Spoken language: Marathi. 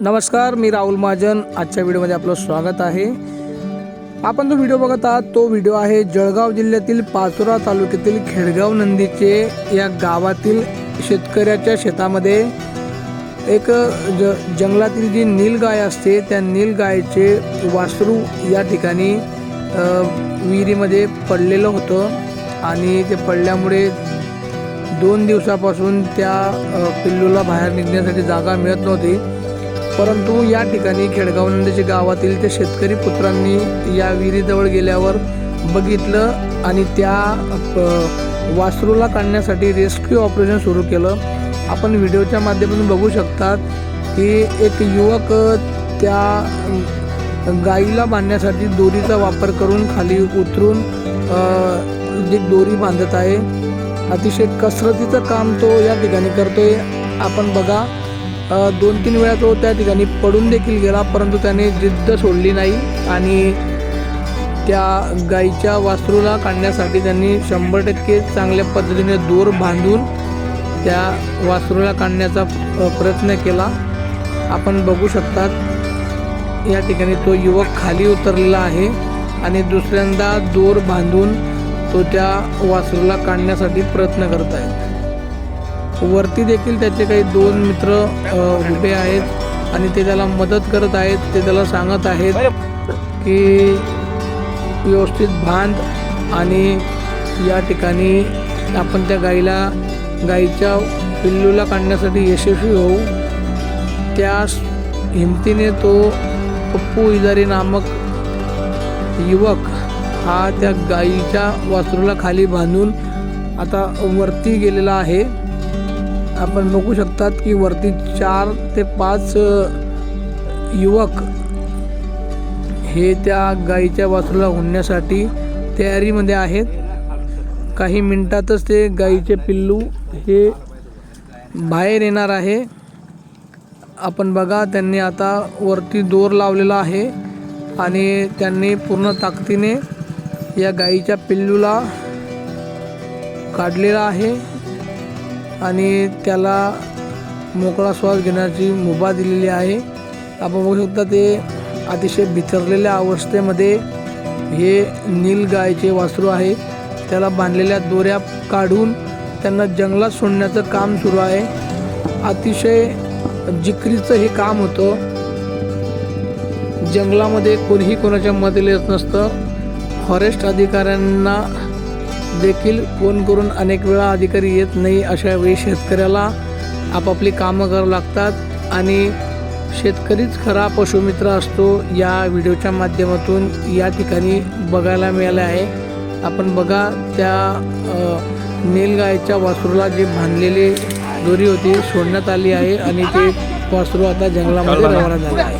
नमस्कार मी राहुल महाजन. आजच्या व्हिडिओमध्ये आपलं स्वागत आहे. आपण जो व्हिडिओ बघत आहात तो व्हिडिओ आहे जळगाव जिल्ह्यातील पाचोरा तालुक्यातील खेडगाव नंदीचे या गावातील शेतकऱ्याच्या शेतामध्ये एक ज जंगलातील जी नीलगाय असते त्या नीलगायचे वासरू या ठिकाणी विहिरीमध्ये पडलेलं होतं. आणि ते पडल्यामुळे दोन दिवसापासून त्या पिल्लूला बाहेर निघण्यासाठी जागा मिळत नव्हती. परंतु या ठिकाणी खेडगाव नंदीच्या गावातील त्या शेतकरी पुत्रांनी या विहिरीजवळ गेल्यावर बघितलं आणि त्या वासरूला काढण्यासाठी रेस्क्यू ऑपरेशन सुरू केलं. आपण व्हिडिओच्या माध्यमातून बघू शकतात की एक युवक त्या गाईला बांधण्यासाठी दोरीचा वापर करून खाली उतरून जी दोरी बांधत आहे. अतिशय कसरतीचं काम तो या ठिकाणी करतोय. आपण बघा दोन तीन वेळा तो त्या ठिकाणी पडून देखील गेला परंतु त्याने जिद्द सोडली नाही आणि त्या गाईच्या वासरूला काढण्यासाठी त्यांनी शंभर टक्के चांगल्या पद्धतीने दोर बांधून त्या वासरूला काढण्याचा प्रयत्न केला. आपण बघू शकतात या ठिकाणी तो युवक खाली उतरलेला आहे आणि दुसऱ्यांदा दोर बांधून तो त्या वासरूला काढण्यासाठी प्रयत्न करत आहे. वरती देखील त्याचे काही दोन मित्र उभे आहेत आणि ते त्याला मदत करत आहेत. ते त्याला सांगत आहेत की व्यवस्थित बांध आणि या ठिकाणी आपण त्या गाईला गाईच्या पिल्लूला काढण्यासाठी यशस्वी होऊ. त्या हिमतीने तो पप्पू इजारी नामक युवक हा त्या गाईच्या वासरूला खाली बांधून आता वरती गेलेला आहे. आपण बघू शकतात की वरती चार ते पाच युवक हे त्या गाईच्या वासूला होण्यासाठी तयारीमध्ये आहेत. काही मिनटातच ते गाईचे पिल्लू हे बाहेर येणार आहे. आपण बघा त्यांनी आता वरती दोर लावलेला आहे आणि त्यांनी पूर्ण ताकदीने या गाईच्या पिल्लूला काढलेला आहे. आणि त्याला मोकळा श्वास घेण्याची मुभा दिलेली आहे. आपण बघू शकता ते अतिशय बिथरलेल्या अवस्थेमध्ये हे नील गायचे वासरू आहे. त्याला बांधलेल्या दोऱ्या काढून त्यांना जंगलात सोडण्याचं काम सुरू आहे. अतिशय जिकरीचं हे काम होतं. जंगलामध्ये कोणीही कोणाच्या मदतीला येत नसतं. फॉरेस्ट अधिकाऱ्यांना देखील फोन करून अनेक वेळा अधिकारी येत नाही अशा वेळी शेतकऱ्याला आपापली कामं करावं लागतात. आणि शेतकरीच खरा पशुमित्र असतो या व्हिडिओच्या माध्यमातून या ठिकाणी बघायला मिळालं आहे. आपण बघा त्या नीलगायच्या वासरूला जे बांधलेली दोरी होती सोडण्यात आली आहे आणि ते वासरू आता जंगलामध्ये रवाना झाले आहे.